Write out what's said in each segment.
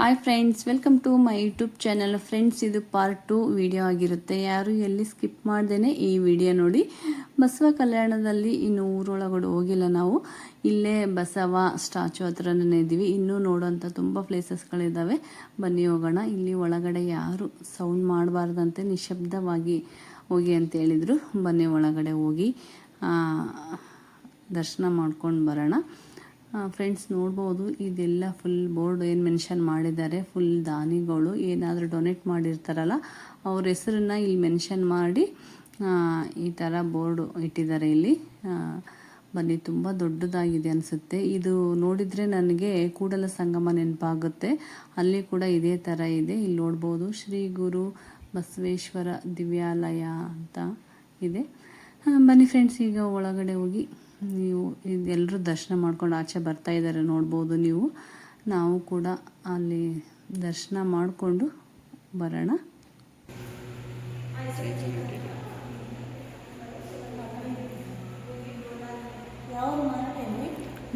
Hi friends welcome to my YouTube channel friends ಇದು part two video ಆಗಿರುತ್ತೆ. ಯಾರು ಎಲ್ಲಿ ಸ್ಕಿಪ್ ಮಾಡ್ದೇ ಈ ವಿಡಿಯೋ ನೋಡಿ. ಬಸವ ಕಲ್ಯಾಣದಲ್ಲಿ ಇನ್ನು ಊರೊಳಗಡೆ ಹೋಗಿಲ್ಲ ನಾವು. ಇಲ್ಲೇ ಬಸವ ಸ್ಟ್ಯಾಚು ಹತ್ರನೇ ಇದ್ದೀವಿ. ಇನ್ನೂ ನೋಡೋಂಥ ತುಂಬ ಪ್ಲೇಸಸ್ಗಳಿದ್ದಾವೆ ಬನ್ನಿ ಹೋಗೋಣ. ಇಲ್ಲಿ ಒಳಗಡೆ ಯಾರು ಸೌಂಡ್ ಮಾಡಬಾರ್ದಂತೆ ನಿಶಬ್ದವಾಗಿ ಹೋಗಿ ಅಂತ ಹೇಳಿದರು. ಬನ್ನಿ ಒಳಗಡೆ ಹೋಗಿ ದರ್ಶನ ಮಾಡ್ಕೊಂಡು ಬರೋಣ. ಫ್ರೆಂಡ್ಸ್ ನೋಡ್ಬೋದು. ಇದೆಲ್ಲ ಫುಲ್ ಬೋರ್ಡ್ ಏನು ಮೆನ್ಷನ್ ಮಾಡಿದ್ದಾರೆ. ಫುಲ್ ದಾನಿಗಳು. ಏನಾದರೂ ಡೊನೇಟ್ ಮಾಡಿರ್ತಾರಲ್ಲ, ಅವ್ರ ಹೆಸರನ್ನ ಇಲ್ಲಿ ಮೆನ್ಷನ್ ಮಾಡಿ ಈ ಥರ ಬೋರ್ಡು ಇಟ್ಟಿದ್ದಾರೆ ಇಲ್ಲಿ. ಬನ್ನಿ, ತುಂಬ ದೊಡ್ಡದಾಗಿದೆ ಅನಿಸುತ್ತೆ. ಇದು ನೋಡಿದರೆ ನನಗೆ ಕೂಡಲ ಸಂಗಮ ನೆನಪಾಗುತ್ತೆ. ಅಲ್ಲಿ ಕೂಡ ಇದೇ ಥರ ಇದೆ. ಇಲ್ಲಿ ನೋಡ್ಬೋದು, ಶ್ರೀ ಗುರು ಬಸವೇಶ್ವರ ದಿವ್ಯಾಲಯ ಅಂತ ಇದೆ. ಬನ್ನಿ ಫ್ರೆಂಡ್ಸ್ ಈಗ ಒಳಗಡೆ ಹೋಗಿ. ನೀವು ಎಲ್ಲರೂ ದರ್ಶನ ಮಾಡ್ಕೊಂಡು ಆಚೆ ಬರ್ತಾ ಇದ್ದಾರೆ ನೋಡ್ಬೋದು ನೀವು. ನಾವು ಕೂಡ ಅಲ್ಲಿ ದರ್ಶನ ಮಾಡಿಕೊಂಡು ಬರೋಣ.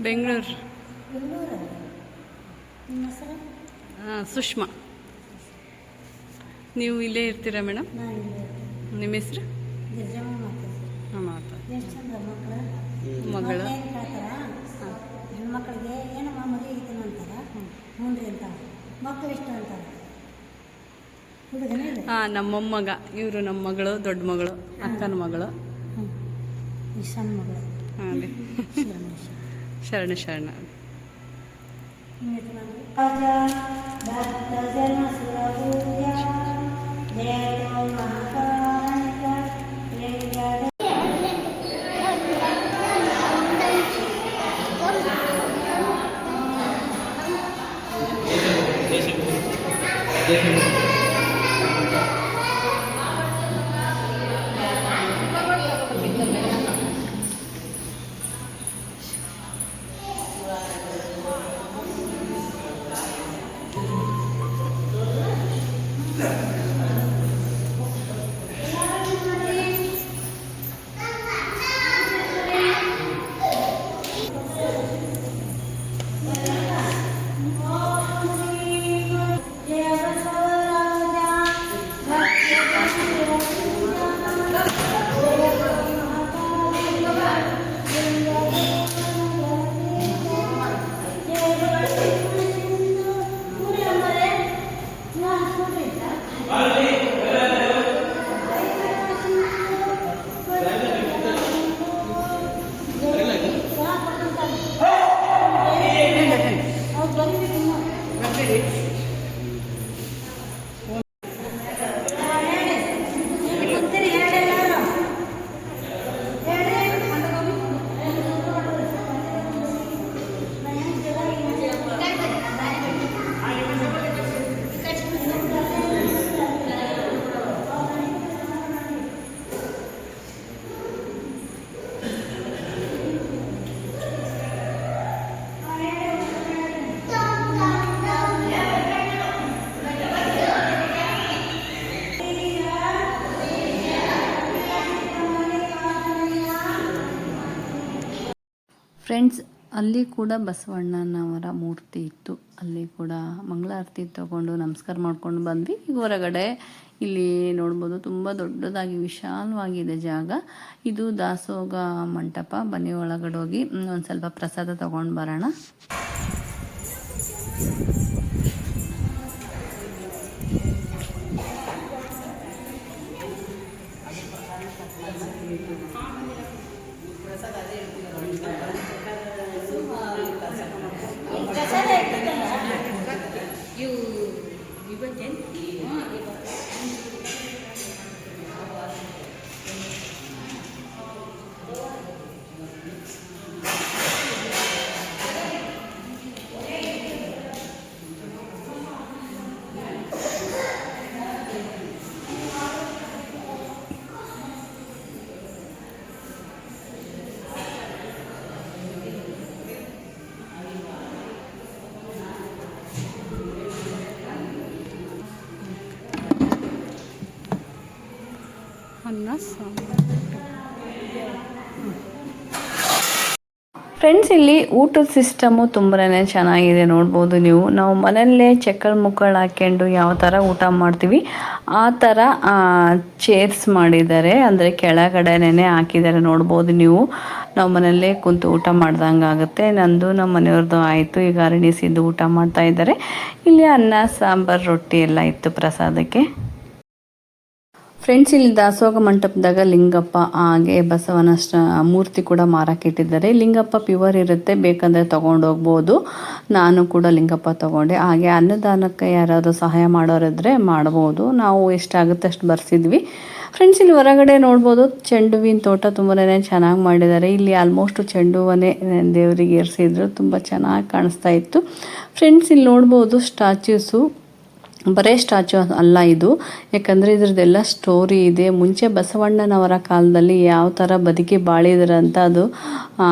ಬೆಂಗಳೂರು. ನಿಮ್ಮ ಹೆಸರು? ಸುಷ್ಮಾ. ನೀವು ಇಲ್ಲೇ ಇರ್ತೀರಾ ಮೇಡಮ್? ನಿಮ್ಮ ಹೆಸರು? ಹಾಂ ಮಾತಾಡ್ತೀನಿ ಮಾತಾ ಎಷ್ಟು ಚಂದ ಮಕ್ಕಳು ಮಗಳು. ಹೆಣ್ಮಕ್ಳಿಗೆ ಏನಮ್ಮ ಮದುವೆ ಐತನ ಅಂತಾರ? ಹ್ಞೂ ರೀ ಅಂತ. ಮಕ್ಕಳು ಇಷ್ಟ ಅಂತಾರೆ? ಹಾಂ ನಮ್ಮ ಮೊಮ್ಮಗ. ಇವರು ನಮ್ಮ ಮಗಳು ದೊಡ್ಡ ಮಗಳು ಅಕ್ಕನ ಮಗಳು. ಸಣ್ಣ ಮಗಳು. ಹಾಂ ರೀ ಶರಣ ಶರಣ. ಭಕ್ತ ಜನ ಸುರಪೂಜ ಜಯೋ ಮಹಾಕಾಳಿಕ ಜಯ ಫ್ರೆಂಡ್ಸ್ ಅಲ್ಲಿ ಕೂಡ ಬಸವಣ್ಣನವರ ಮೂರ್ತಿ ಇತ್ತು. ಅಲ್ಲಿ ಕೂಡ ಮಂಗಳಾರತಿ ತಗೊಂಡು ನಮಸ್ಕಾರ ಮಾಡ್ಕೊಂಡು ಬಂದ್ವಿ. ಈಗ ಹೊರಗಡೆ ಇಲ್ಲಿ ನೋಡ್ಬೋದು ತುಂಬ ದೊಡ್ಡದಾಗಿ ವಿಶಾಲವಾಗಿದೆ ಜಾಗ. ಇದು ದಾಸೋಗ ಮಂಟಪ. ಬನ್ನಿ ಒಳಗಡೆ ಹೋಗಿ. ಒಂದು ಸ್ವಲ್ಪ ಪ್ರಸಾದ ತಗೊಂಡು ಬರೋಣ. ಫ್ರೆಂಡ್ಸ್ ಇಲ್ಲಿ ಊಟದ ಸಿಸ್ಟಮು ತುಂಬಾ ಚೆನ್ನಾಗಿದೆ ನೋಡ್ಬೋದು ನೀವು. ನಾವು ಮನೆಯಲ್ಲೇ ಚಕ್ಕಳ್ ಮುಕ್ಕಳು ಹಾಕ್ಕೊಂಡು ಯಾವ ಥರ ಊಟ ಮಾಡ್ತೀವಿ, ಆ ಥರ ಚೇರ್ಸ್ ಮಾಡಿದ್ದಾರೆ. ಅಂದರೆ ಕೆಳಗಡೆನೇ ಹಾಕಿದ್ದಾರೆ ನೋಡ್ಬೋದು ನೀವು. ನಾವು ಮನೆಯಲ್ಲೇ ಕುಂತು ಊಟ ಮಾಡ್ದಂಗೆ ಆಗುತ್ತೆ. ನಂದು ನಮ್ಮ ಮನೆಯವ್ರದ್ದು ಆಯಿತು. ಈಗ ಅರಣಿಸಿದ್ದು ಊಟ ಮಾಡ್ತಾ ಇದ್ದಾರೆ. ಇಲ್ಲಿ ಅನ್ನ, ಸಾಂಬಾರು, ರೊಟ್ಟಿ ಎಲ್ಲ ಇತ್ತು ಪ್ರಸಾದಕ್ಕೆ. ಫ್ರೆಂಡ್ಸ್ ಇಲ್ಲಿ ದಾಸೋಗ ಮಂಟಪದಾಗ ಲಿಂಗಪ್ಪ, ಹಾಗೆ ಬಸವನ ಮೂರ್ತಿ ಕೂಡ ಮಾರಾಕಿಟ್ಟಿದ್ದಾರೆ ಲಿಂಗಪ್ಪ ಪ್ಯೂರ್ ಇರುತ್ತೆ, ಬೇಕಂದರೆ ತಗೊಂಡೋಗ್ಬೋದು ನಾನು ಕೂಡ ಲಿಂಗಪ್ಪ ತಗೊಂಡೆ. ಹಾಗೆ ಅನ್ನದಾನಕ್ಕೆ ಯಾರಾದರೂ ಸಹಾಯ ಮಾಡೋರಿದ್ರೆ ಮಾಡ್ಬೋದು. ನಾವು ಎಷ್ಟಾಗುತ್ತೆ ಅಷ್ಟು ಬರ್ಸಿದ್ವಿ. ಫ್ರೆಂಡ್ಸ್ ಇಲ್ಲಿ ಹೊರಗಡೆ ನೋಡ್ಬೋದು ಚೆಂಡು ಹೂವಿನ ತೋಟ ತುಂಬಾ ಚೆನ್ನಾಗಿ ಮಾಡಿದ್ದಾರೆ. ಇಲ್ಲಿ ಆಲ್ಮೋಸ್ಟ್ ಚೆಂಡು ಹೂವನ್ನೇ ದೇವರಿಗೆ ಏರಿಸಿದ್ರು. ತುಂಬ ಚೆನ್ನಾಗಿ ಕಾಣಿಸ್ತಾ ಇತ್ತು. ಫ್ರೆಂಡ್ಸ್ ಇಲ್ಲಿ ನೋಡ್ಬೋದು ಸ್ಟ್ಯಾಚ್ಯೂಸು ಬರೇ ಸ್ಟ್ಯಾಚು ಅಲ್ಲ ಇದು. ಯಾಕಂದರೆ ಇದ್ರದ್ದೆಲ್ಲ ಸ್ಟೋರಿ ಇದೆ. ಮುಂಚೆ ಬಸವಣ್ಣನವರ ಕಾಲದಲ್ಲಿ ಯಾವ ಥರ ಬದುಕಿ ಅಂತ ಅದು ಆ,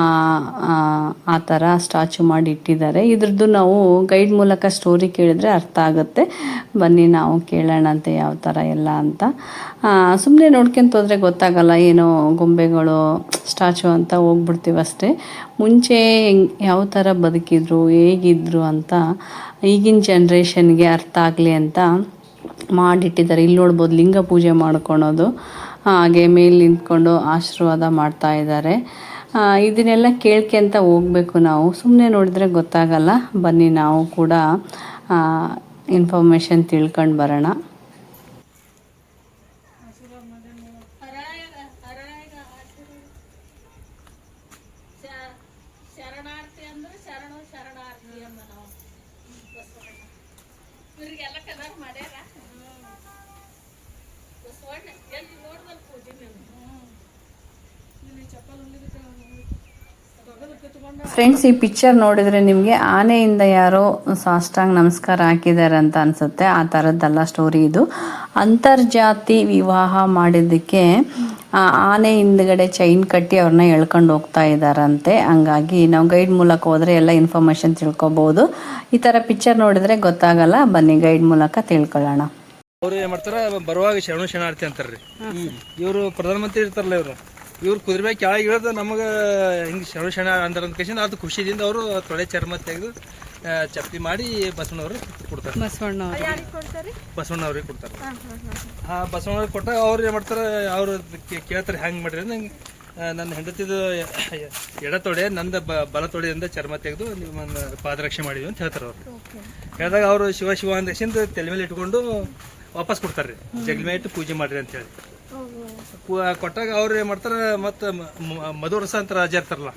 ಥರ ಸ್ಟ್ಯಾಚು ಮಾಡಿ ಇಟ್ಟಿದ್ದಾರೆ. ಇದ್ರದ್ದು ನಾವು ಗೈಡ್ ಮೂಲಕ ಸ್ಟೋರಿ ಕೇಳಿದರೆ ಅರ್ಥ ಆಗುತ್ತೆ. ಬನ್ನಿ ನಾವು ಕೇಳೋಣ ಅಂತ ಯಾವ ಥರ ಎಲ್ಲ ಅಂತ. ಸುಮ್ಮನೆ ನೋಡ್ಕೊಂತ ಹೋದರೆ ಗೊತ್ತಾಗಲ್ಲ ಏನೋ ಗೊಂಬೆಗಳು ಸ್ಟ್ಯಾಚು ಅಂತ ಹೋಗ್ಬಿಡ್ತೀವಿ ಅಷ್ಟೇ ಮುಂಚೆ ಯಾವ ಥರ ಬದುಕಿದ್ರು, ಹೇಗಿದ್ರು ಅಂತ ಈಗಿನ ಜನ್ರೇಷನ್ಗೆ ಅರ್ಥ ಆಗಲಿ ಅಂತ ಮಾಡಿಟ್ಟಿದ್ದಾರೆ. ಇಲ್ಲಿ ನೋಡ್ಬೋದು ಲಿಂಗ ಪೂಜೆ ಮಾಡ್ಕೊಳೋದು, ಹಾಗೆ ಮೇಲೆ ನಿಂತ್ಕೊಂಡು ಆಶೀರ್ವಾದ ಮಾಡ್ತಾ ಇದ್ದಾರೆ. ಇದನ್ನೆಲ್ಲ ಇದನ್ನೆಲ್ಲ ಕೇಳ್ಕೊಂತ ಹೋಗಬೇಕು ನಾವು. ಸುಮ್ಮನೆ ನೋಡಿದ್ರೆ ಗೊತ್ತಾಗಲ್ಲ. ಬನ್ನಿ ನಾವು ಕೂಡ ಇನ್ಫಾರ್ಮೇಷನ್ ತಿಳ್ಕೊಂಡು ಬರೋಣ. ಶರಣಾರ್ಥಿ ಅಂದ್ರೆ ಶರಣು ಶರಣಾರ್ಥಿ ಅಂದ ನಾವು. ಬಸವಣ್ಣ ಇವ್ರಿಗೆಲ್ಲ ಕಲರ್ ಮಾಡ್ಯಾರ? ಬಸವಣ್ಣ ಎಲ್ಲಿ ನೋಡ್ದಲ್ ಪೂಜೆ ನೀವು? ಇಲ್ಲಿ ಚಪ್ಪಲ್ ಫ್ರೆಂಡ್ಸ್ ಈ ಪಿಕ್ಚರ್ ನೋಡಿದ್ರೆ ನಿಮಗೆ ಆನೆಯಿಂದ ಯಾರೋ ಸಾಷ್ಟಾಂಗ್ ನಮಸ್ಕಾರ ಹಾಕಿದ್ದಾರೆ ಅಂತ ಅನ್ಸುತ್ತೆ. ಆ ಥರದ್ದೆಲ್ಲ ಸ್ಟೋರಿ ಇದು. ಅಂತರ್ಜಾತಿ ವಿವಾಹ ಮಾಡಿದ್ದಕ್ಕೆ ಆನೆ ಹಿಂದ್ಗಡೆ ಚೈನ್ ಕಟ್ಟಿ ಅವ್ರನ್ನ ಎಳ್ಕೊಂಡು ಹೋಗ್ತಾ ಇದ್ದಾರಂತೆ ಹಂಗಾಗಿ ನಾವು ಗೈಡ್ ಮೂಲಕ ಹೋದ್ರೆ ಎಲ್ಲ ಇನ್ಫಾರ್ಮೇಷನ್ ತಿಳ್ಕೊಬೋದು. ಈ ಥರ ಪಿಕ್ಚರ್ ನೋಡಿದ್ರೆ ಗೊತ್ತಾಗಲ್ಲ ಬನ್ನಿ ಗೈಡ್ ಮೂಲಕ ತಿಳ್ಕೊಳ್ಳೋಣ. ಅವ್ರು ಏನ್ ಮಾಡ್ತಾರ ಬರುವಾಗ ಶರಣು ಶರಣಾರ್ಥಿ ಅಂತಾರ್ರಿ. ಇವರು ಪ್ರಧಾನಮಂತ್ರಿ ಇರ್ತಾರಲ್ಲ ಇವರು. ಇವ್ರು ಕುದುರೆ ಮ್ಯಾಗ ಕೆಳಗೆ ಇಳಿದು ನಮಗೆ ಹಿಂಗೆ ಶರಣ ಶಣ ಅಂದ್ರೆ ಅಂತ ಕೇಸಿಂದ ಅದು ಖುಷಿದಿಂದ ಅವರು ತೊಳೆ ಚರ್ಮ ತೆಗೆದು ಚಪ್ಪಿ ಚಪ್ಪಲಿ ಮಾಡಿ ಬಸವಣ್ಣವ್ರು ಕೊಡ್ತಾರೆ. ಬಸವಣ್ಣವ್ರಿಗೆ ಕೊಡ್ತಾರೆ. ಆ ಬಸವಣ್ಣವ್ರಿಗೆ ಕೊಟ್ಟಾಗ ಅವ್ರು ಏನು ಮಾಡ್ತಾರೆ ಅವ್ರು ಕೇ- ಕೇಳ್ತಾರೆ ಹೆಂಗೆ ಮಾಡ್ರಿ ನಂಗೆ ನನ್ನ ಹೆಂಡತಿದು ಎಡ ತೊಡೆ ನಂದ ಬ- ಬಲ ತೊಡೆಯಿಂದ ಚರ್ಮ ತೆಗೆದು ನಿಮ್ಮನ್ನು ಪಾದರಕ್ಷೆ ಮಾಡಿದ್ವಿ ಅಂತ ಹೇಳ್ತಾರೆ ಅವರು. ಹೇಳಿದಾಗ ಅವರು ಶಿವ ಶಿವ ಅಂದ ತಲೆ ಮೇಲೆ ಇಟ್ಕೊಂಡು ವಾಪಸ್ ಕೊಡ್ತಾರೆ ಜಗಲಿ ಮೇಲೆ ಇಟ್ಟು ಪೂಜೆ ಮಾಡಿರಿ ಅಂತ ಹೇಳಿ. ಕೊಟ್ಟಾಗ ಅವ್ರು ಏನ್ ಮಾಡ್ತಾರ ಮತ್ತ ಮ- ಮಧು ರಸ ಅಂತ ರಾಜ ಇರ್ತಾರಲ್ಲ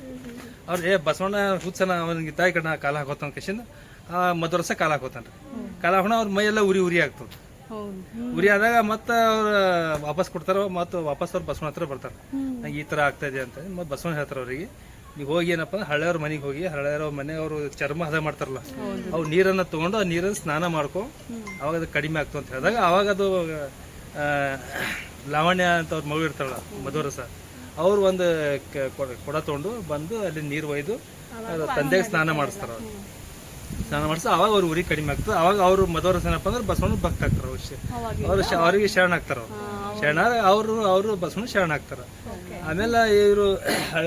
ಅವ್ರು ಏ ಬಸವಣ್ಣ ಹುಚ್ಚನ ಅವನಿಗೆ ತಾಯಿ ಕಣ್ಣ ಕಾಲ ಹಾಕೋತಾನ ಕಶಿಂದ ಆ ಮಧುರಸ ಕಾಲ ಹಾಕೋತಾನ ಕಾಲ ಹಾಕೋಣ ಅವ್ರ ಮೈಯೆಲ್ಲ ಉರಿ ಉರಿ ಆಗ್ತದ. ಉರಿ ಆದಾಗ ಮತ್ತ ಅವ್ರ ವಾಪಸ್ ಕೊಡ್ತಾರ ಮತ್ತ ವಾಪಸ್ ಅವ್ರು ಬಸವಣ್ಣ ಹತ್ರ ಬರ್ತಾರೆ. ನಂಗೆ ಈ ತರ ಆಗ್ತಾ ಇದೆ ಅಂತ ಮತ್ತೆ ಬಸವಣ್ಣ ಹೇಳ್ತಾರ ಅವ್ರಿಗೆ ನೀವು ಹೋಗಿ ಏನಪ್ಪ ಅಂದ್ರೆ ಹಳೆಯವ್ರ ಮನೆಗೆ ಹೋಗಿ ಹಳೆಯವ್ರ ಮನೆ ಅವರು ಚರ್ಮ ಹದ ಮಾಡ್ತಾರಲ್ಲ ಅವು ನೀರನ್ನ ತಗೊಂಡು ಆ ನೀರನ್ನ ಸ್ನಾನ ಮಾಡ್ಕೊ ಅವಾಗ ಅದು ಕಡಿಮೆ ಆಗ್ತು ಅಂತ ಹೇಳಿದಾಗ ಅವಾಗ ಅದು ಲಾವಣ್ಯ ಅಂತ ಅವ್ರ ಮಗು ಇರ್ತಾಳ ಮಧುರಸ ಅವ್ರು ಒಂದು ಕೊಡ- ತಗೊಂಡು ಬಂದು ಅಲ್ಲಿ ನೀರು ಒಯ್ದು ತಂದೆಗೆ ಸ್ನಾನ ಮಾಡಿಸ್ತಾರ ಅವ್ರು. ಸ್ನಾನ ಮಾಡಿಸಿ ಅವಾಗ ಅವ್ರ ಉರಿ ಕಡಿಮೆ ಆಗ್ತದೆ. ಅವಾಗ ಅವರು ಮಧುರಸ ಏನಪ್ಪ ಅಂದ್ರೆ ಬಸವಣ್ಣ ಭಕ್ತ ಆಗ್ತಾರ ಅವ್ರು ಅವ್ರಿಗೆ ಶರಣ ಆಗ್ತಾರ ಅವ್ರು. ಶರಣ ಅವರು ಅವರು ಬಸವಣ್ಣ ಶರಣ ಆಗ್ತಾರ. ಆಮೇಲೆ ಇವರು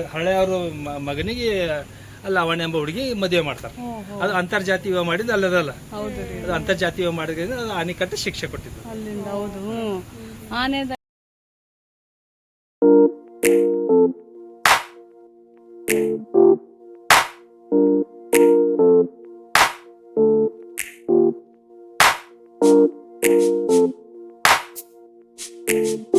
ಹಳೆ ಅವರು ಮಗನಿಗೆ ಲಾವಣ್ಯ ಎಂಬ ಹುಡುಗಿ ಮದುವೆ ಮಾಡ್ತಾರೆ. ಅದು ಅಂತರ್ಜಾತಿ ವಿವಾಹ ಮಾಡಿದ್ದು ಅಲ್ಲದಲ್ಲ. ಅದು ಅಂತರ್ಜಾತಿ ವಿವಾಹ ಮಾಡಿದ್ರಿಂದ ಅದು ಅನಿಕಟ್ಟು ಶಿಕ್ಷೆ ಕೊಟ್ಟಿದ್ದು. ಅಲ್ಲಿಂದ ಹೌದು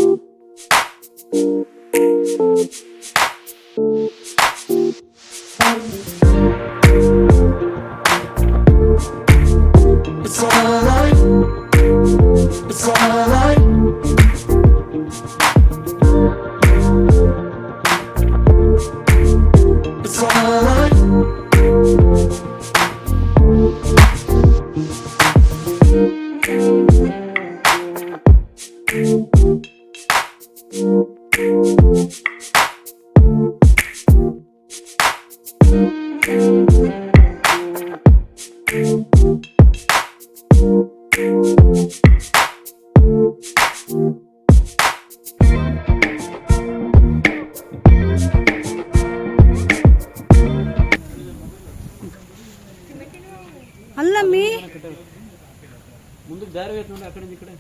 ದಾರಿ ಐತೆ ನೋಡಿ ಆ ಕಡೆ ಈ ಕಡೆ.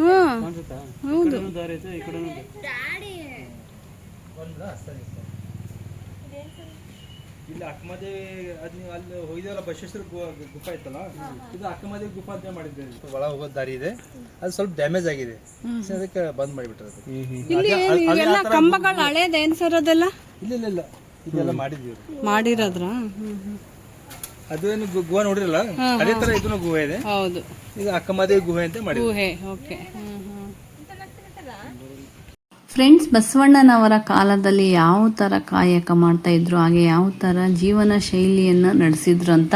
ಹಾಂ ಕಾಣಿಸುತ್ತಾ? ಹೌದು ಈ ಕಡೆನೂ ದಾರಿ ಐತೆ ಈ ಕಡೆನೂ ಇದೆ. ಇಲ್ಲಿ ಅಕ್ಕಮದೇವಿ ಅದ್ ನೀವು ಅಲ್ಲಿ ಹೋಗಿದೇವಲ್ಲ ಬಸವೇಶ್ವರ ಗು- ಗುಫಾ ಇತ್ತಲ್ಲ? ಇದು ಅಕ್ಕಮದೇವಿ ಗುಫಾ ಅಂತ ಮಾಡಿದ್ದೇವೆ ಒಳ ಹೋಗೋ ದಾರಿ ಇದೆ. ಅದು ಸ್ವಲ್ಪ ಡ್ಯಾಮೇಜ್ ಆಗಿದೆ. ಅದಕ್ಕೆ ಬಂದ್ ಮಾಡಿಬಿಟ್ರೆ ಕಂಬಗಳು ಹಳೇದೇನು ಸರ್ ಅದೆಲ್ಲ? ಇಲ್ಲ ಇಲ್ಲ ಇಲ್ಲ. ಇದೆಲ್ಲ ಮಾಡಿದ್ವಿ. ಮಾಡಿರೋದ್ರ? ಹ್ಞೂ ಹ್ಞೂ ಅದು ಏನು ಗು- ಗುಹೆ ನೋಡಿರಲ್ಲ? ಅದೇ ತರ ಇದನ್ನು ಗುಹೆ ಇದೆ. ಹೌದು. ಇದು ಅಕ್ಕಮದೇವಿ ಗುಹೆ ಅಂತ ಮಾಡಿ ಗುಹೆ ಓಕೆ. ಫ್ರೆಂಡ್ಸ್ ಬಸವಣ್ಣನವರ ಕಾಲದಲ್ಲಿ ಯಾವ ಥರ ಕಾಯಕ ಮಾಡ್ತಾ ಇದ್ರು ಹಾಗೆ ಯಾವ ಥರ ಜೀವನ ಶೈಲಿಯನ್ನು ನಡೆಸಿದ್ರು ಅಂತ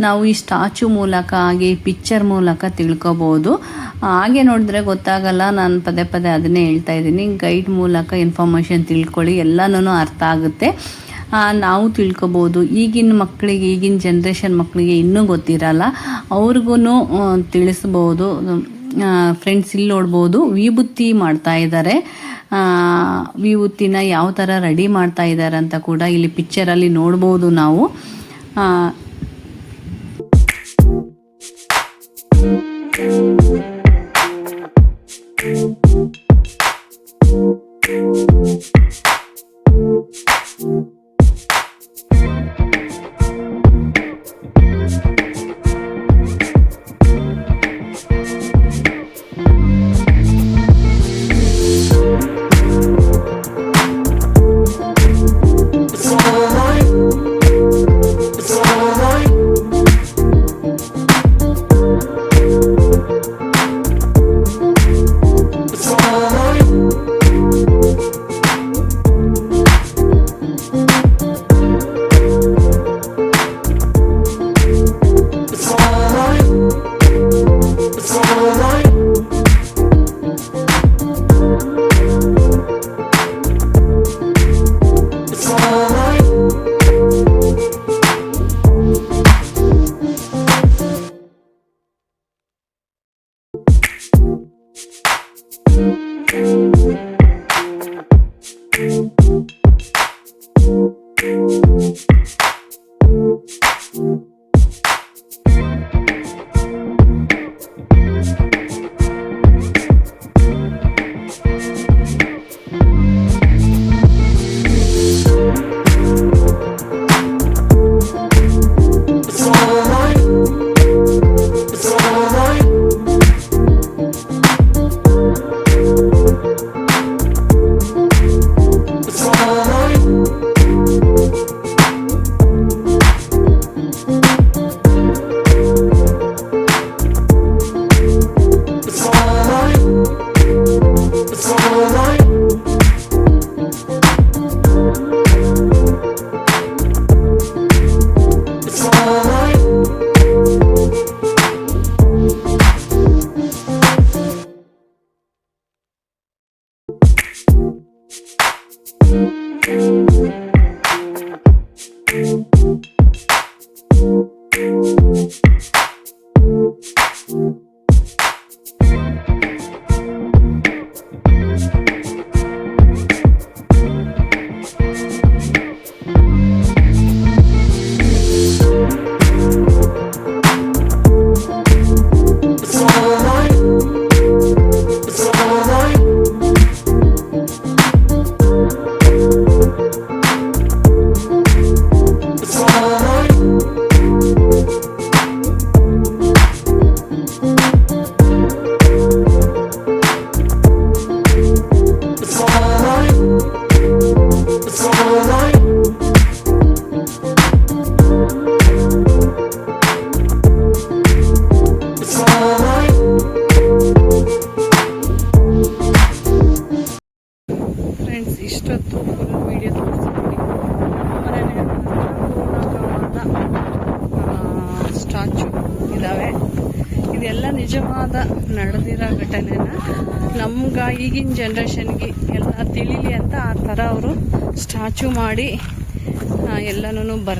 ನಾವು ಈ ಸ್ಟ್ಯಾಚು ಮೂಲಕ ಹಾಗೆ ಪಿಕ್ಚರ್ ಮೂಲಕ ತಿಳ್ಕೊಬೋದು. ಹಾಗೆ ನೋಡಿದ್ರೆ ಗೊತ್ತಾಗಲ್ಲ ನಾನು ಪದೇ ಪದೇ ಅದನ್ನೇ ಹೇಳ್ತಾ ಇದ್ದೀನಿ. ಗೈಡ್ ಮೂಲಕ ಇನ್ಫಾರ್ಮೇಷನ್ ತಿಳ್ಕೊಳ್ಳಿ ಎಲ್ಲನೂ ಅರ್ಥ ಆಗುತ್ತೆ. ನಾವು ತಿಳ್ಕೊಬೋದು. ಈಗಿನ ಮಕ್ಕಳಿಗೆ ಈಗಿನ ಜನ್ರೇಷನ್ ಮಕ್ಕಳಿಗೆ ಇನ್ನೂ ಗೊತ್ತಿರಲ್ಲ. ಅವ್ರಿಗೂ ತಿಳಿಸ್ಬೋದು. ಫ್ರೆಂಡ್ಸ್ ಇಲ್ಲಿ ನೋಡ್ಬೋದು. ವಿಭೂತಿ ಮಾಡ್ತಾ ಇದ್ದಾರೆ. ವಿಭೂತಿನ ಯಾವ ಥರ ರೆಡಿ ಮಾಡ್ತಾ ಇದ್ದಾರೆ ಅಂತ ಕೂಡ ಇಲ್ಲಿ ಪಿಕ್ಚರಲ್ಲಿ ನೋಡ್ಬೋದು ನಾವು. Thank It's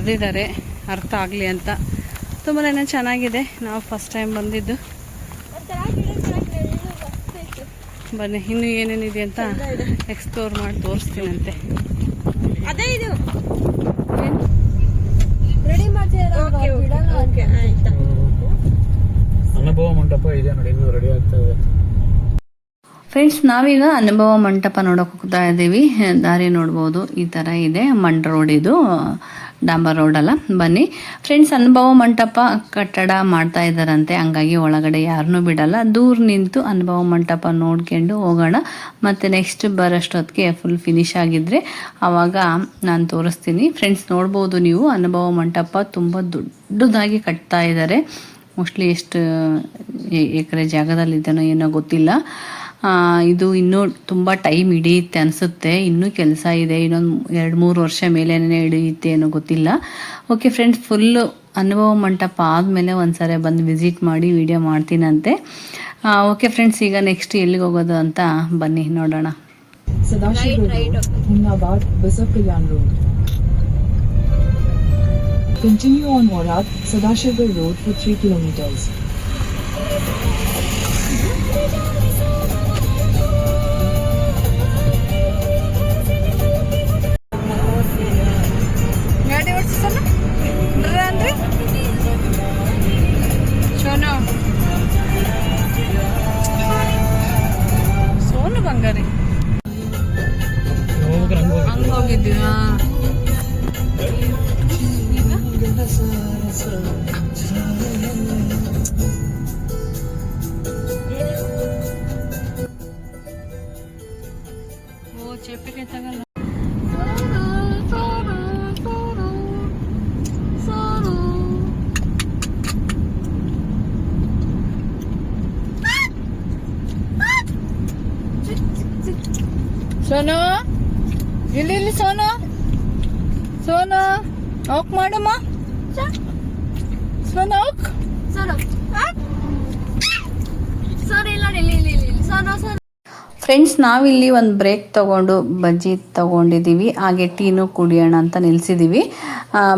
ಬರೆದಿದ್ದಾರೆ ಅರ್ಥ ಆಗಲಿ ಅಂತ. ತುಂಬಾ ಚೆನ್ನಾಗಿದೆ. ನಾವು ಫಸ್ಟ್ ಟೈಮ್ ಬಂದಿದ್ದು. ಬನ್ನಿ ಇನ್ನೂ ಏನೇನಿದೆ ಅಂತ ಎಕ್ಸ್ಪ್ಲೋರ್ ಮಾಡಿ ತೋರಿಸ್ತೀನಂತೆ. ಅದೇ ಇದು. ರೆಡಿ ಅನುಭವ ಮಂಟಪ ಇದೆ ನೋಡಿ ಇನ್ನೂ ರೆಡಿ ಆಗ್ತಾ ಇದೆ. ಫ್ರೆಂಡ್ಸ್ ನಾವೀಗ ಅನುಭವ ಮಂಟಪ ನೋಡೋಕೆ ಹೋಗ್ತಾ ಇದ್ದೀವಿ. ದಾರಿ ನೋಡ್ಬೋದು ಈ ಥರ ಇದೆ. ಮಂಡ್ ರೋಡ್ ಇದು. ಡಾಂಬರ್ ಅಲ್ಲ. ಬನ್ನಿ. ಫ್ರೆಂಡ್ಸ್ ಅನುಭವ ಮಂಟಪ ಕಟ್ಟಡ ಮಾಡ್ತಾ ಇದ್ದಾರಂತೆ. ಹಂಗಾಗಿ ಒಳಗಡೆ ಯಾರನ್ನೂ ಬಿಡಲ್ಲ. ದೂರ ನಿಂತು ಅನುಭವ ಮಂಟಪ ನೋಡ್ಕೊಂಡು ಹೋಗೋಣ. ಮತ್ತು ನೆಕ್ಸ್ಟ್ ಬರೋಷ್ಟೊತ್ತಿಗೆ ಫುಲ್ ಫಿನಿಶ್ ಆಗಿದ್ರೆ ಆವಾಗ ನಾನು ತೋರಿಸ್ತೀನಿ. ಫ್ರೆಂಡ್ಸ್ ನೋಡ್ಬೋದು ನೀವು. ಅನುಭವ ಮಂಟಪ ತುಂಬ ದೊಡ್ಡದಾಗಿ ಕಟ್ತಾ ಇದ್ದಾರೆ. ಮೋಸ್ಟ್ಲಿ ಎಷ್ಟು ಎಕರೆ ಜಾಗದಲ್ಲಿದ್ದೇನೋ ಏನೋ ಗೊತ್ತಿಲ್ಲ. ಇದು ಇನ್ನೂ ತುಂಬ ಟೈಮ್ ಹಿಡಿಯುತ್ತೆ ಅನಿಸುತ್ತೆ. ಇನ್ನೂ ಕೆಲಸ ಇದೆ. ಇನ್ನೊಂದು ಎರಡು ಮೂರು ವರ್ಷ ಮೇಲೇನೇ ಹಿಡಿಯುತ್ತೆ ಏನೋ ಗೊತ್ತಿಲ್ಲ. ಓಕೆ ಫ್ರೆಂಡ್ಸ್ ಫುಲ್ಲು ಅನುಭವ ಮಂಟಪ ಆದಮೇಲೆ ಒಂದ್ಸರಿ ಬಂದು ವಿಸಿಟ್ ಮಾಡಿ ವಿಡಿಯೋ ಮಾಡ್ತೀನಂತೆ. ಓಕೆ ಫ್ರೆಂಡ್ಸ್ ಈಗ ನೆಕ್ಸ್ಟ್ ಎಲ್ಲಿಗೆ ಹೋಗೋದು ಅಂತ ಬನ್ನಿ ನೋಡೋಣ. Continue on Morad, Sadashiva Road for 3 kilometers. ಹಂಗ ಹೋಗಿದ್ವಿ ಹಾ ಓ ಚೇಪಿಗೆ ಸೋನು? ಸೋನು ಸೋನು ಹೋಗ್. ಮಾಡಮ್ಮ ಸೋನು ಫ್ರೆಂಡ್ಸ್ ನಾವಿಲ್ಲಿ ಒಂದು ಬ್ರೇಕ್ ತಗೊಂಡು ಬಜ್ಜಿ ತಗೊಂಡಿದ್ದೀವಿ ಹಾಗೆ ಟೀನು ಕುಡಿಯೋಣ ಅಂತ ನಿಲ್ಲಿಸಿದ್ದೀವಿ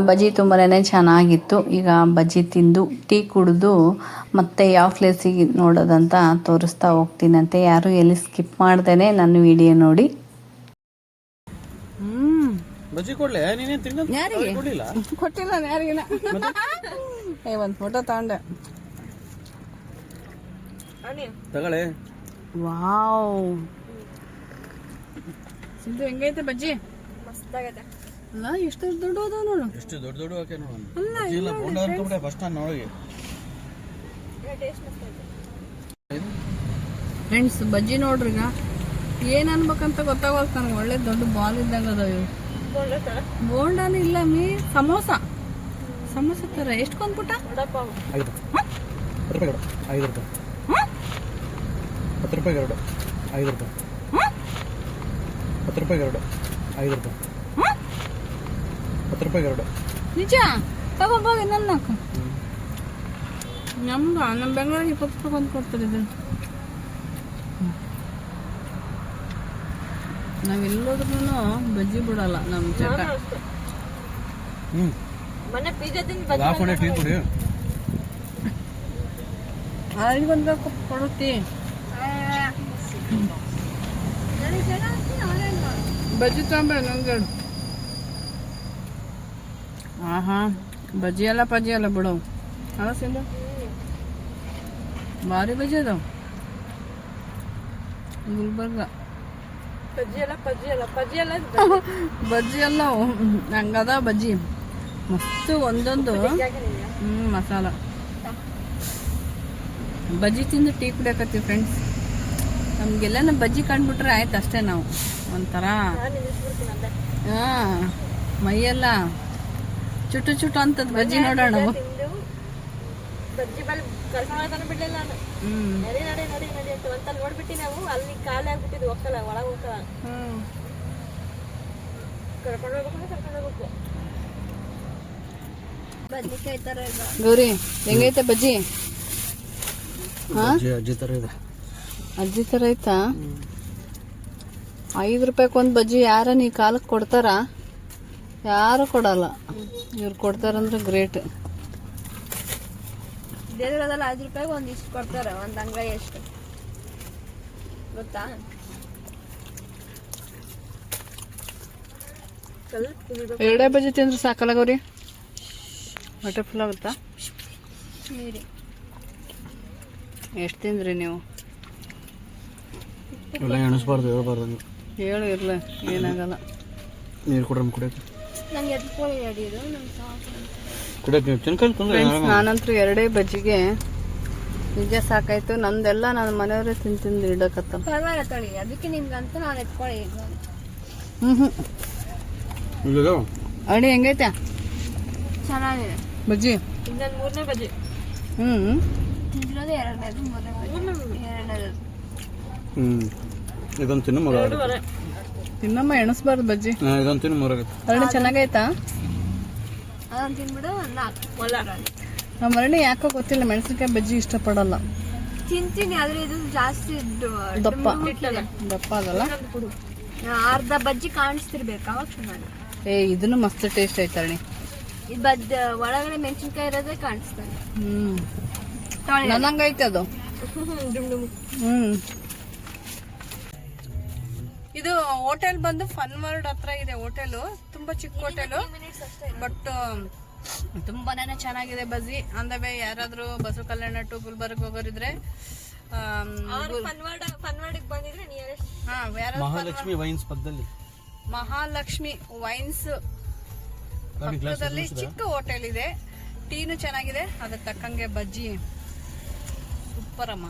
ಬಜ್ಜಿ ತುಂಬಾ ಚೆನ್ನಾಗಿತ್ತು. ಈಗ ಬಜ್ಜಿ ತಿಂದು ಟೀ ಕುಡಿದು ಮತ್ತೆ ಯಾವ ಪ್ಲೇಸಿಗೆ ನೋಡೋದಂತ ತೋರಿಸ್ತಾ ಹೋಗ್ತೀನಂತೆ ಯಾರು ಎಲ್ಲಿ ಸ್ಕಿಪ್ ಮಾಡ್ದೇನೆ ನನ್ನ ವಿಡಿಯೋ ನೋಡಿ. ಬಜ್ಜಿ ಕೊಡ್ಲೆ? ನೀನೇನ್ ತಿನ್ನೋದು? ಯಾರಿಗೆ? ಕೊಡ್ಲಿಲ್ಲ? ಕೊಟ್ಟಿಲ್ಲ ಯಾರಿಗಿನ ಏ ಒಂದು ಫೋಟೋ ತಗೊಂಡೆ. ತಗೊಳ್ಳೆ. ವಾವ್. ಸಿದ್ದು ಹೆಂಗೈತೆ ಬಜ್ಜಿ? ಅಲ್ಲ ಎಷ್ಟು ದೊಡ್ಡ ಅದಾವ ನೋಡು. ಎಷ್ಟು ದೊಡ್ಡ ದೊಡ್ಡ ಹಾಕೆ ನೋಡು ಇಲ್ಲ ಬೋಂಡ ಅನ್ಕೊಂಬಿಟ್ಟೆ ಫಸ್ಟ್ ನಾನು ನೋಡಿ ಫ್ರೆಂಡ್ಸ್ ಬಜ್ಜಿ ನೋಡ್ರಿ ಈಗ ಏನ್? ಅನ್ಬೇಕಂತ ಗೊತ್ತಾಗ್ತಾನ ನನಗೆ. ಒಳ್ಳೆ ದೊಡ್ಡ ಬಾಲ್ ಇದ್ದಂಗ ಅದಾವ ಇವು ಬೋಂಡಾನು ಇಲ್ಲ ಮೀ ಸಮೋಸ. ಸಮೋಸ ತರ. ಎಷ್ಟು ಕೊಂದ್ಬಿಟ್ಟ ಐದು. ರೂಪಾಯಿ ಐದು ರೂಪಾಯಿ. ಹತ್ತು ರೂಪಾಯಿ ಎರಡು. ಐದು ರೂಪಾಯಿ. ಹತ್ತು ರೂಪಾಯಿ ಎರಡು. ಐದು ರೂಪಾಯಿ. ಹತ್ತು ರೂಪಾಯಿ ಎರಡು. ನಿಜ? ತಗೋಬೋಗಿ ನನ್ನ ನಾಲ್ಕು. ನಮ್ದು ನಮ್ಮ ಬೆಂಗಳೂರಿಗೆ ಇಪ್ಪತ್ತು ರೂಪಾಯಿ ಬಂದು ಕೊಡ್ತಾರೆ ಇದು ನಾವೆಲ್ಲೋದ್ರೂ ಬಜ್ಜಿ ಬಿಡಲ್ಲ ನಮ್ಮ ಚಟ ಹ್ಞೂ ಹಾಫ್ ಟೀ ಕೊಡಿ ಅಲ್ಲಿಗೊಂದು ಕೊಡುತ್ತಿ. ಬಜ್ಜಿ ತಗೊಂಬ ನಂಗೆ. ಆಹಾ ಬಜ್ಜಿ ಎಲ್ಲ ಪಜ್ಜಿ ಅಲ್ಲ ಬಿಡು. ಹಳಸಿಂದ ಭಾರಿ ಬಜ್ಜಿ ಅದಾವ ಗುಲ್ಬರ್ಗ ಬಜ್ಜಿ ಎಲ್ಲ ಹಂಗದ ಬಜ್ಜಿ. ಮಸ್ತ್ ಒಂದೊಂದು. ಹ್ಮ್ ಮಸಾಲ. ಬಜ್ಜಿ ತಿಂದು ಟೀ ಕುಡಿಯಕತ್ತೀವಿ ಫ್ರೆಂಡ್ಸ್ ನಮಗೆಲ್ಲ ಬಜ್ಜಿ ಕಂಡ್ಬಿಟ್ರೆ ಆಯ್ತು ಅಷ್ಟೇ ನಾವು. ಒಂಥರ. ಹಾ ಮೈಯೆಲ್ಲ ಚುಟು ಚುಟು ಅಂತದ್ ಬಜ್ಜಿ ನೋಡೋಣ. ಬಜ್ಜಿ ಬಿಡಲಿಲ್ಲ ನಡಿ ನಡಿ ನಡಿ ನಡಿ ಅಂತ ಒಂದ್ಸಲ ನೋಡ್ಬಿಟ್ಟಿ ನಾವು. ಅಲ್ಲಿ ಖಾಲಿ ಆಗ್ಬಿಟ್ಟಿದ್ವಿ ಹೋಗ್ತಲ್ಲ ಒಳಗ್ ಹೋಗ್ತಲ್ಲ ಹ್ಮ್. ಕರ್ಕೊಂಡು ಹೋಗ್ಬೇಕು ಕರ್ಕೊಂಡು ಹೋಗ್ಬೇಕು. ತರ ಗೌರಿ ಹೆಂಗೈತೆ ಬಜ್ಜಿ? ಹಾ? ಅಜ್ಜಿ ತರ ಇದೆ. ಅಜ್ಜಿ ಥರ ಐತಾ? ಐದು ರೂಪಾಯಿಗೆ ಒಂದು ಬಜ್ಜಿ ಯಾರ ನೀ ಕಾಲಕ್ಕೆ ಕೊಡ್ತಾರ? ಯಾರು ಕೊಡಲ್ಲ. ಇವ್ರು ಕೊಡ್ತಾರಂದ್ರೆ ಗ್ರೇಟ್. ದೇವರದಲ್ಲಿ ಐದು ರೂಪಾಯಿಗೆ ಒಂದು ಇಷ್ಟು ಕೊಡ್ತಾರೆ ಒಂದು ಅಂಗಡಿ ಎಷ್ಟು. ಗೊತ್ತಾ? ಎರಡೇ ಬಜೆ ತಿಂದ್ರೆ ಸಾಕಲ್ಲ ಗೌರಿ? ಹೊಟ್ಟೆ ಫುಲ್ ಆಗುತ್ತಾ? ಎಷ್ಟು ತಿಂದ್ರಿ ನೀವು? ಎಲ್ಲ ಎಣಿಸ್ಬಾರ್ದು ಹೇಳ್ಬಾರ್ದು ಹೇಳು ಇರ್ಲ. ಏನಾಗಲ್ಲ ನೀರು ಕೊಡ್ರಿ ಕುಡಿಯೋಕೆ. ನಂಗೆ ಎದ್ಕೊಳ್ಳಿ ಅಡಿಯೋದು ನಮ್ಮ ಸಾಕು ಫ್ರೆಂಡ್ಸ್ ನಾನಂತೂ ಎರಡೇ ಬಜ್ಜಿಗೆ. ನಿಜ ಸಾಕಾಯ್ತು. ನಂದೆಲ್ಲ ನನ್ನ ಮನೆಯವರೇ ತಿಂದು ತಿಂದು ಇಡಕತ್ತ ಅದಕ್ಕೆ ನಿಮ್ಗಂತೂ ನಾನು ಎತ್ಕೊಳ್ಳಿ. ಈಗ ಹ್ಞೂ ಹ್ಞೂ ಇಲ್ಲ ಅಡಿ ಹೆಂಗೈತೆ? ಚೆನ್ನಾಗಿದೆ. ಬಜ್ಜಿ? ಇನ್ನೊಂದು ಮೂರನೇ ಬಜ್ಜಿ. ಹ್ಞೂ ತಿಂದಿರೋದು ಎರಡನೇದು ಮೂರನೇ ಬಜ್ಜಿ. ಎರಡನೇದು. ಹ್ಞೂ ಇದೊಂದು ತಿನ್ನು ಮರ ತಿನ್ನಮ್ಮ ಎಣಿಸ್ಬಾರ್ದು ಬಜ್ಜಿ. ಹಾಂ ಇದೊಂದು ತಿನ್ನು ಮರಾಗತ್ತೆ. ಅರಳಿ ಚೆನ್ನಾಗೈತಾ? ಅದನ್ನು ತಿನ್ಬಿಡು ನಾಲ್ಕು ಮೊಲಾರ ನಮ್ಮ ಯಾಕೋ ಗೊತ್ತಿಲ್ಲ ಮೆಣಸಿನ್ಕಾಯಿ ಬಜ್ಜಿ ಇಷ್ಟಪಡಲ್ಲ. ತಿಂತೀನಿ ಆದ್ರೆ ಇದು ಜಾಸ್ತಿ ಡು- ದಪ್ಪ. ಡುಮ್ಡುಮ್ಕಿಲ್ಲ. ದಪ್ಪ ಅದಲ್ಲ? ಅರ್ಧ ಬಜ್ಜಿ ಕಾಣಿಸ್ತಿರ್ಬೇಕು ಅವಾಗ ಚೆನ್ನಾಗಿ ಏ ಇದನ್ನು ಮಸ್ತ್ ಟೇಸ್ಟ್ ಐತರಣಿ ಈ ಇದು ಬದ್ ಒಳಗಡೆ ಮೆಣಸಿನ್ಕಾಯಿ ಇರೋದೇ ಕಾಣಿಸ್ತದೆ ಹ್ಮ್. ತೊಳೆ. ನನ್ನಂಗೈತೆ ಅದು. ಹ್ಮ್. ಇದು ಹೋಟೆಲ್ ಬಂದು ಫನ್ ವರ್ಲ್ಡ್ ಹತ್ರ ಇದೆ ಹೋಟೆಲು. ತುಂಬಾ ಚಿಕ್ಕ ಹೋಟೆಲು ಬಟ್ ತುಂಬಾನೇ ಚೆನ್ನಾಗಿದೆ ಬಜ್ಜಿ ಅಂದ ವೇ ಯಾರಾದ್ರೂ ಬಸವ ಕಲ್ಯಾಣ ಟು ಗುಲ್ಬರ್ಗ್ ಹೋಗೋರಿದ್ರೆ ಆಮ್, ಗುಲ್- ಫನ್ವಾಡ ಫನ್ವಾಡಿಗೆ ಬಂದಿದ್ರೆ ನಿಯರೆಸ್ಟ್ ಹಾ, ಯಾರಾದ್ರೂ ಮಹಾಲಕ್ಷ್ಮಿ ವೈನ್ಸ್ ಪಕ್ಕದಲ್ಲಿ. ಮಹಾಲಕ್ಷ್ಮಿ ವೈನ್ಸ್ ಪಕ್ಕದಲ್ಲಿ ಚಿಕ್ಕ ಹೋಟೆಲ್ ಇದೆ. ಟೀನು ಚೆನ್ನಾಗಿದೆ. ಅದ್ರ ತಕ್ಕಂಗೆ ಬಜ್ಜಿ. ಸೂಪರ್ ಅಮ್ಮ.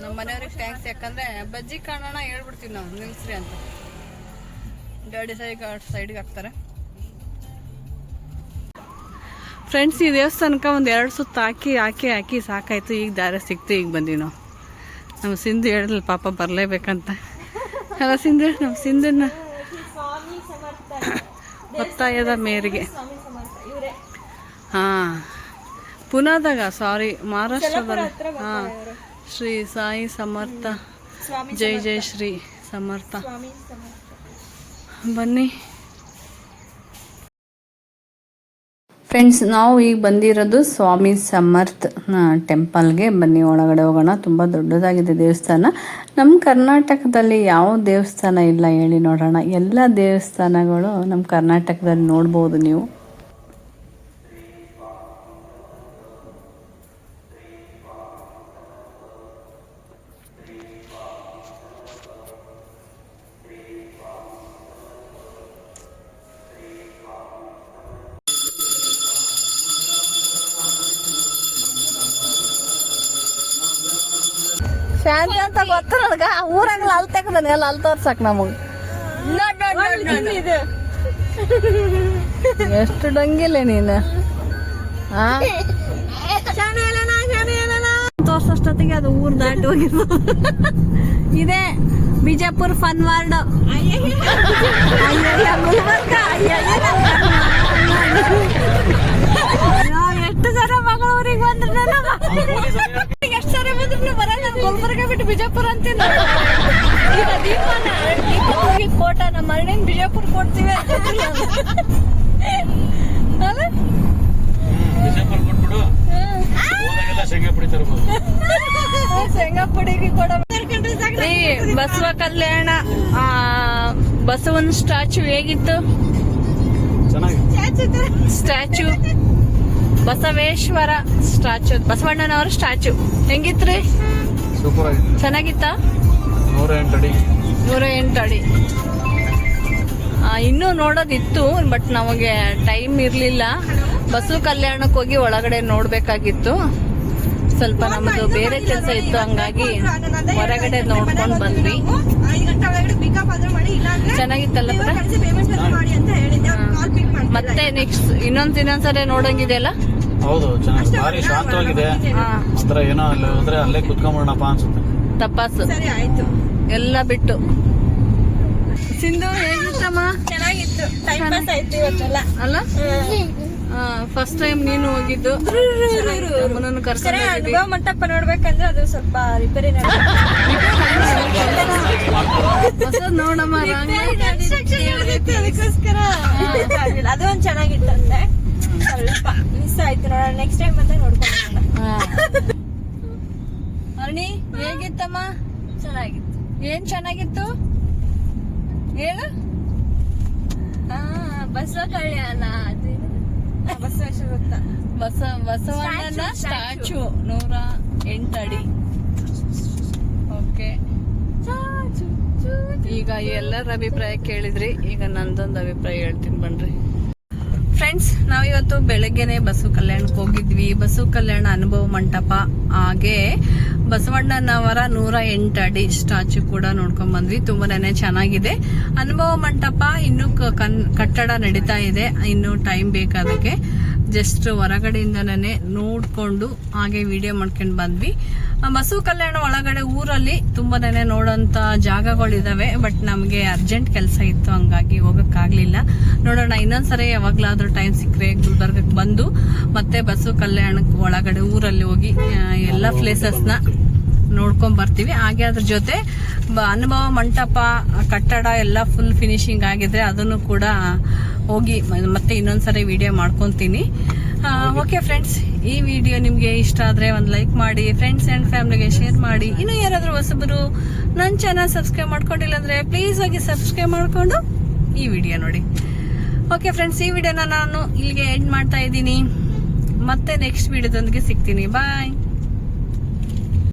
ನಮ್ಮ ಮನೆಯವ್ರಿಗೆ ಥ್ಯಾಂಕ್ಸ್ ಯಾಕಂದ್ರೆ ಬಜ್ಜಿ ಕಾಣೋಣ ಹೇಳ್ಬಿಡ್ತೀವಿ ನಾವು. ನಿಲ್ಸ್ರಿ ಅಂತ. ಗಾಡಿ ಸೈಡ್ ಸೈಡ್ಗೆ ಹಾಕ್ತಾರೆ. ಫ್ರೆಂಡ್ಸ್ ಈ ದೇವಸ್ಥಾನಕ್ಕೆ ಒಂದು ಎರಡು ಸುತ್ತ ಹಾಕಿ ಹಾಕಿ ಹಾಕಿ ಸಾಕಾಯ್ತು. ಈಗ ದಾರಿ ಸಿಕ್ತು ಈಗ ಬಂದೀವಿ ನಾವು. ನಮ್ಮ ಸಿಂಧು ಹೇಳಿದ್ಲು ಪಾಪ ಬರಲೇಬೇಕಂತ. ಅಲ್ಲ ಸಿಂಧು ನಮ್ಮ ಸಿಂಧುನ ಒತ್ತಾಯದ ಮೇರೆಗೆ. ಹಾಂ. ಪುನಾದಾಗ ಸಾರಿ ಮಹಾರಾಷ್ಟ್ರದಲ್ಲಿ. ಹಾಂ. ಶ್ರೀ ಸಾಯಿ ಸಮರ್ಥ. ಜೈ ಜೈ ಶ್ರೀ ಸಮರ್ಥ. ಬನ್ನಿ. ಫ್ರೆಂಡ್ಸ್ ನಾವು ಈಗ ಬಂದಿರೋದು ಸ್ವಾಮಿ ಸಮರ್ಥ್ ಟೆಂಪಲ್ಗೆ ಬನ್ನಿ, ಒಳಗಡೆ ಹೋಗೋಣ. ತುಂಬ ದೊಡ್ಡದಾಗಿದೆ ದೇವಸ್ಥಾನ. ನಮ್ಮ ಕರ್ನಾಟಕದಲ್ಲಿ ಯಾವ ದೇವಸ್ಥಾನ ಇಲ್ಲ ಹೇಳಿ ನೋಡೋಣ. ಎಲ್ಲ ದೇವಸ್ಥಾನಗಳು ನಮ್ಮ ಕರ್ನಾಟಕದಲ್ಲಿ ನೋಡ್ಬೋದು ನೀವು. ಎಲ್ಲ ಅಲ್ಲಿ ತೋರ್ಸಕ್ ನಮಗೆ. ಎಷ್ಟು ಡಂಗಿಲ್ಲ ನೀನು? ಆ? ತೋರ್ಸಷ್ಟೊತ್ತಿಗೆ ಅದು ಊರ್ ದಾಟಿ ಹೋಗಿರೋದು ಇದೆ ಬಿಜಾಪುರ್ ಫನ್ ವಾರ್ಡ್. ಎಷ್ಟು ಜನ ಮಗಳೂರಿಗೆ ಬಂದ್ರು ಎಷ್ಟು ಸರಿ ಬಂದ್ರು ಬರಲ್ಲ ಗುಲ್ಬರ್ಗ ಬಿಟ್ಟು ಬಿಜಾಪುರ ಹೋಗಿ ಕೋಟ ನಮ್ಮ ಮರಣಿನ ಬಿಜಾಪುರ ಕೊಡ್ತೀವಿ ಅಲ್ಲ? ಬಿಜಾಪುರ ಕೊಟ್ಬಿಡು. ಹೋದಾಗೆಲ್ಲ ಶೇಂಗಾ ಪುಡಿ ತರ್ಬೋದು. ಶೇಂಗಾ ಪುಡಿಗೆ ಕೊಡ. ರೀ ಬಸವ ಕಲ್ಯಾಣ ಆ, ಬಸವನ ಸ್ಟ್ಯಾಚು ಹೇಗಿತ್ತು? ಸ್ಟ್ಯಾಚು? ಬಸವೇಶ್ವರ ಸ್ಟ್ಯಾಚು ಬಸವಣ್ಣನವರ ಸ್ಟ್ಯಾಚು. ಹೆಂಗಿತ್ರಿ? ಸೂಪರ್ ಚೆನ್ನಾಗಿತ್ತಾ? ನೂರ ಎಂಟು ಅಡಿ ನೂರ ಎಂಟು ಅಡಿ ಆ, ಇನ್ನೂ ನೋಡೋದಿತ್ತು ಬಟ್ ನಮಗೆ ಟೈಮ್ ಇರಲಿಲ್ಲ. ಬಸವ ಕಲ್ಯಾಣಕ್ಕೆ ಹೋಗಿ ಒಳಗಡೆ ನೋಡಬೇಕಾಗಿತ್ತು. ಸ್ವಲ್ಪ ನಮ್ಮದು ಬೇರೆ ಕೆಲಸ ಇತ್ತು ಹಂಗಾಗಿ ಹೊರಗಡೆ ನೋಡ್ಕೊಂಡು ಬಂದ್ವಿ. ಐದು ಗಂಟೆ ಒಳಗಡೆ ಪಿಕಪ್ ಆದ್ರೂ ಮಾಡಿ ಇಲ್ಲ ಅಂದ್ರೆ ಚೆನ್ನಾಗಿತ್ತಲ್ಲ ಪುರ? ಪೇಮೆಂಟ್ ಮಾಡಿ ಅಂತ ಹೇಳಿದ್ದೆ ಕಾಲ್ ಪಿಕ್ ಮಾಡಿ ಮತ್ತೆ ನೆಕ್ಸ್ಟ್ ಇನ್ನೊಂದ್ ಇನ್ನೊಂದ್ಸಲ ನೋಡಂಗಿದೆಯಲ್ಲ? ಹೌದು ಚೆನ್ನಾಗಿ ಭಾರಿ ಶಾಂತವಾಗಿದೆ. ಒಂಥರ ಏನೋ ಅಲ್ಲಿ ಹೋದ್ರೆ ಅಲ್ಲೇ ಕುತ್ಕೊಂಡ್ಬಿಡೋಣಪ್ಪ ಅನ್ಸುತ್ತೆ. ತಪಾಸು. ಸರಿ ಆಯ್ತು. ಎಲ್ಲ ಬಿಟ್ಟು. ಸಿಂಧು ಹೇಗಿತ್ತಮ್ಮ ಚೆನ್ನಾಗಿತ್ತು. ಟೈಮ್ ಪಾಸ್ ಆಯ್ತು ಇವತ್ತೆಲ್ಲ. ಅಲ್ಲ? ಫಸ್ಟ್ ಟೈಮ್ ನೀನು ಹೋಗಿದ್ದು. ಅಮ್ಮನನ್ನು ಕರ್ಸರೆ. ಅನುಭವ ಮಂಟಪ ನೋಡ್ಬೇಕಂದ್ರೆ ಅದು ಸ್ವಲ್ಪ ರಿಪೇರಿ ನೋಡಮ್ಮ ಅದಕ್ಕೋಸ್ಕರ. ಅದು ಒಂದ್ ಚೆನ್ನಾಗಿತ್ತಂತೆ. ನೋಡೋಣ ನೆಕ್ಸ್ಟ್ ಟೈಮ್ ಮತ್ತೆ ನೋಡ್ಕೊಂಡು ಅರ್ಣಿ ಹೇಗಿತ್ತಮ್ಮ? ಚೆನ್ನಾಗಿತ್ತು. ಏನ್ ಚೆನ್ನಾಗಿತ್ತು? ಹೇಳು. ಬಸವ ಕಲ್ಯಾಣ ವೃತ್ತ ಬಸ ಬಸವಣ್ಣನ ಸ್ಟ್ಯಾಚು ನೂರ ಎಂಟಡಿ ಓಕೆ ಈಗ ಎಲ್ಲರ ಅಭಿಪ್ರಾಯ ಕೇಳಿದ್ರಿ ಈಗ ನಂದೊಂದು ಅಭಿಪ್ರಾಯ ಹೇಳ್ತೀನಿ ಬನ್ರಿ. ಫ್ರೆಂಡ್ಸ್ ನಾವಿವತ್ತು ಬೆಳಗ್ಗೆನೆ ಬಸವ ಕಲ್ಯಾಣಕ್ಕೆ ಹೋಗಿದ್ವಿ. ಬಸವ ಕಲ್ಯಾಣ ಅನುಭವ ಮಂಟಪ. ಹಾಗೆ ಬಸವಣ್ಣನವರ ನೂರ ಎಂಟು ಅಡಿ ಸ್ಟ್ಯಾಚು ಕೂಡ ನೋಡ್ಕೊಂಡ್ ಬಂದ್ವಿ. ತುಂಬಾನೇ ಚೆನ್ನಾಗಿದೆ. ಅನುಭವ ಮಂಟಪ ಇನ್ನು ಕಟ್ಟಡ ನಡೀತಾ ಇದೆ. ಇನ್ನು ಟೈಮ್ ಬೇಕಾದಕ್ಕೆ. ಜಸ್ಟ್ ಹೊರಗಡೆಯಿಂದನೇ ನೋಡ್ಕೊಂಡು ಹಾಗೆ ವಿಡಿಯೋ ಮಾಡ್ಕೊಂಡು ಬಂದ್ವಿ. ಬಸವ ಕಲ್ಯಾಣ ಒಳಗಡೆ ಊರಲ್ಲಿ ತುಂಬಾನೇ ನೋಡೋಂಥ ಜಾಗಗಳಿದಾವೆ ಬಟ್ ನಮಗೆ ಅರ್ಜೆಂಟ್ ಕೆಲಸ ಇತ್ತು, ಹಂಗಾಗಿ ಹೋಗೋಕ್ಕಾಗಲಿಲ್ಲ. ನೋಡೋಣ, ಇನ್ನೊಂದ್ಸರಿ ಯಾವಾಗಲಾದರೂ ಟೈಮ್ ಸಿಕ್ಕರೆ ಗುಲ್ಬರ್ಗಕ್ಕೆ ಬಂದು, ಮತ್ತೆ ಬಸು ಕಲ್ಯಾಣಕ್ಕೆ ಒಳಗಡೆ ಊರಲ್ಲಿ ಹೋಗಿ ಎಲ್ಲ ಪ್ಲೇಸಸ್ನ ನೋಡ್ಕೊಂಡ್ ಬರ್ತೀವಿ. ಹಾಗೆ ಅದ್ರ ಜೊತೆ ಅನುಭವ ಮಂಟಪ, ಕಟ್ಟಡ ಎಲ್ಲ ಫುಲ್ ಫಿನಿಶಿಂಗ್ ಆಗಿದ್ರೆ ಅದನ್ನು ಕೂಡ ಹೋಗಿ ಮತ್ತೆ ಇನ್ನೊಂದ್ಸರಿ ವಿಡಿಯೋ ಮಾಡ್ಕೊತೀನಿ. ಓಕೆ ಫ್ರೆಂಡ್ಸ್ ಈ ವಿಡಿಯೋ ನಿಮಗೆ ಇಷ್ಟ ಆದರೆ ಒಂದು ಲೈಕ್ ಮಾಡಿ ಫ್ರೆಂಡ್ಸ್ ಅಂಡ್ ಫ್ಯಾಮಿಲಿಗೆ ಶೇರ್ ಮಾಡಿ. ಇನ್ನು ಯಾರಾದರೂ ಹೊಸಬರು ನನ್ನ ಚಾನಲ್ ಸಬ್ಸ್ಕ್ರೈಬ್ ಮಾಡ್ಕೊಂಡಿಲ್ಲ ಅಂದ್ರೆ ಪ್ಲೀಸ್ ಹೋಗಿ ಸಬ್ಸ್ಕ್ರೈಬ್ ಮಾಡಿಕೊಂಡು ಈ ವಿಡಿಯೋ ನೋಡಿ. ಓಕೆ ಫ್ರೆಂಡ್ಸ್ ಈ ವಿಡಿಯೋನ ನಾನು ಇಲ್ಲಿಗೆ ಎಂಡ್ ಮಾಡ್ತಾ ಇದ್ದೀನಿ. ಮತ್ತೆ ನೆಕ್ಸ್ಟ್ ವಿಡಿಯೋದೊಂದಿಗೆ ಸಿಗ್ತೀನಿ. ಬಾಯ್